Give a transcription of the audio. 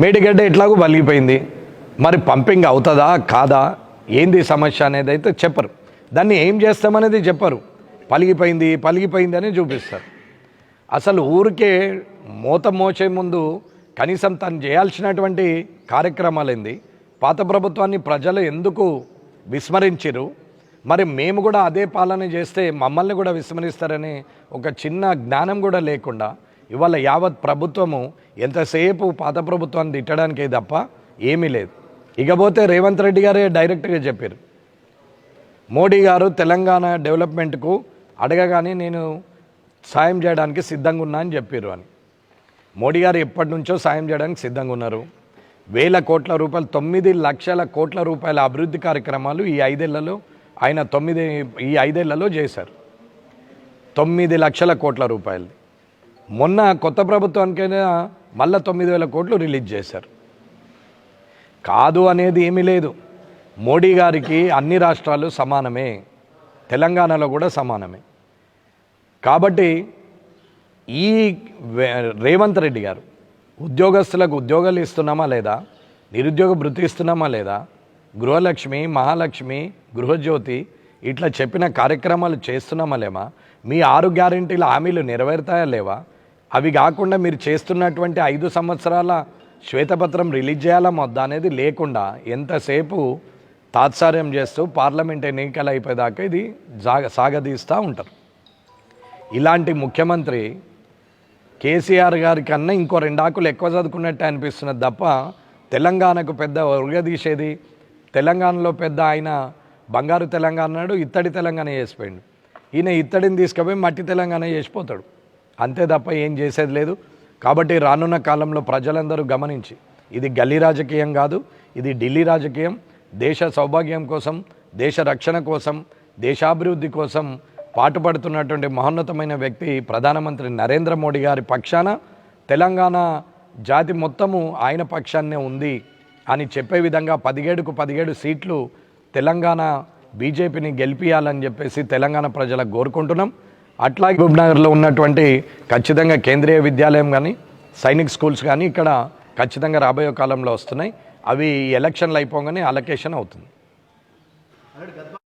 మేడిగడ్డ ఎట్లాగో పలిగిపోయింది మరి పంపింగ్ అవుతుందా కాదా ఏంది సమస్య అనేది అయితే చెప్పరు. దాన్ని ఏం చేస్తామనేది చెప్పరు. పలిగిపోయింది పలిగిపోయింది అని చూపిస్తారు. అసలు ఊరికే మూత మోసే ముందు కనీసం తను చేయాల్సినటువంటి కార్యక్రమాలు ఏంది పాత ప్రభుత్వాన్ని ప్రజలు ఎందుకు విస్మరించరు మరి మేము కూడా అదే పాలన చేస్తే మమ్మల్ని కూడా విస్మరిస్తారని ఒక చిన్న జ్ఞానం కూడా లేకుండా ఇవాళ యావత్ ప్రభుత్వము ఎంతసేపు పాత ప్రభుత్వాన్ని తిట్టడానికే తప్ప ఏమీ లేదు. ఇకపోతే రేవంత్ రెడ్డి గారే డైరెక్ట్గా చెప్పారు. మోడీ గారు తెలంగాణ డెవలప్మెంట్కు అడగగానే నేను సాయం చేయడానికి సిద్ధంగా ఉన్నా అని చెప్పారు అని. మోడీ గారు ఎప్పటి నుంచో సాయం చేయడానికి సిద్ధంగా ఉన్నారు. వేల కోట్ల రూపాయలు తొమ్మిది లక్షల కోట్ల రూపాయల అభివృద్ధి కార్యక్రమాలు ఈ ఐదేళ్ళలో ఆయన తొమ్మిది ఈ ఐదేళ్ళలో చేశారు. తొమ్మిది లక్షల కోట్ల రూపాయలు మొన్న కొత్త ప్రభుత్వానికైనా మళ్ళా తొమ్మిది వేల కోట్లు రిలీజ్ చేశారు. కాదు అనేది ఏమీ లేదు. మోడీ గారికి అన్ని రాష్ట్రాలు సమానమే. తెలంగాణలో కూడా సమానమే. కాబట్టి ఈ రేవంత్ రెడ్డి గారు ఉద్యోగస్తులకు ఉద్యోగాలు ఇస్తున్నామా లేదా? నిరుద్యోగ భృతి ఇస్తున్నామా లేదా? గృహలక్ష్మి మహాలక్ష్మి గృహజ్యోతి ఇట్లా చెప్పిన కార్యక్రమాలు చేస్తున్నామా లేమా? మీ ఆరు గ్యారెంటీల హామీలు నెరవేరుతాయా లేవా? అవి కాకుండా మీరు చేస్తున్నటువంటి ఐదు సంవత్సరాల శ్వేతపత్రం రిలీజ్ చేయాలా మొద్దా అనేది లేకుండా ఎంతసేపు తాత్సార్యం చేస్తూ పార్లమెంట్ ఎన్నికలు అయిపోయేదాకా ఇది జాగ సాగదీస్తూ ఉంటారు. ఇలాంటి ముఖ్యమంత్రి కేసీఆర్ గారి కన్నా ఇంకో రెండు ఆకులు ఎక్కువ చదువుకున్నట్టే అనిపిస్తున్నది తప్ప తెలంగాణకు పెద్ద ఉరగదీసేది తెలంగాణలో పెద్ద ఆయన బంగారు తెలంగాణ అన్నాడు ఇత్తడి తెలంగాణ చేసిపోయిండు. ఈయన ఇత్తడిని తీసుకుపోయి మట్టి తెలంగాణ చేసిపోతాడు. అంతే తప్ప ఏం చేసేది లేదు. కాబట్టి రానున్న కాలంలో ప్రజలందరూ గమనించి ఇది గల్లీ రాజకీయం కాదు ఇది ఢిల్లీ రాజకీయం. దేశ సౌభాగ్యం కోసం దేశ రక్షణ కోసం దేశాభివృద్ధి కోసం పాటుపడుతున్నటువంటి మహోన్నతమైన వ్యక్తి ప్రధానమంత్రి నరేంద్ర మోడీ గారి పక్షాన తెలంగాణ జాతి మొత్తము ఆయన పక్షాన్నే ఉంది అని చెప్పే విధంగా పదిహేడుకు పదిహేడు సీట్లు తెలంగాణ బీజేపీని గెలిపియాలని చెప్పేసి తెలంగాణ ప్రజలకు కోరుకుంటున్నాం. అట్లాగే భూబ్నగర్లో ఉన్నటువంటి ఖచ్చితంగా కేంద్రీయ విద్యాలయం కానీ సైనిక్ స్కూల్స్ కానీ ఇక్కడ ఖచ్చితంగా రాబోయే కాలంలో వస్తున్నాయి. అవి ఎలక్షన్లు అయిపోగానే అలొకేషన్ అవుతుంది.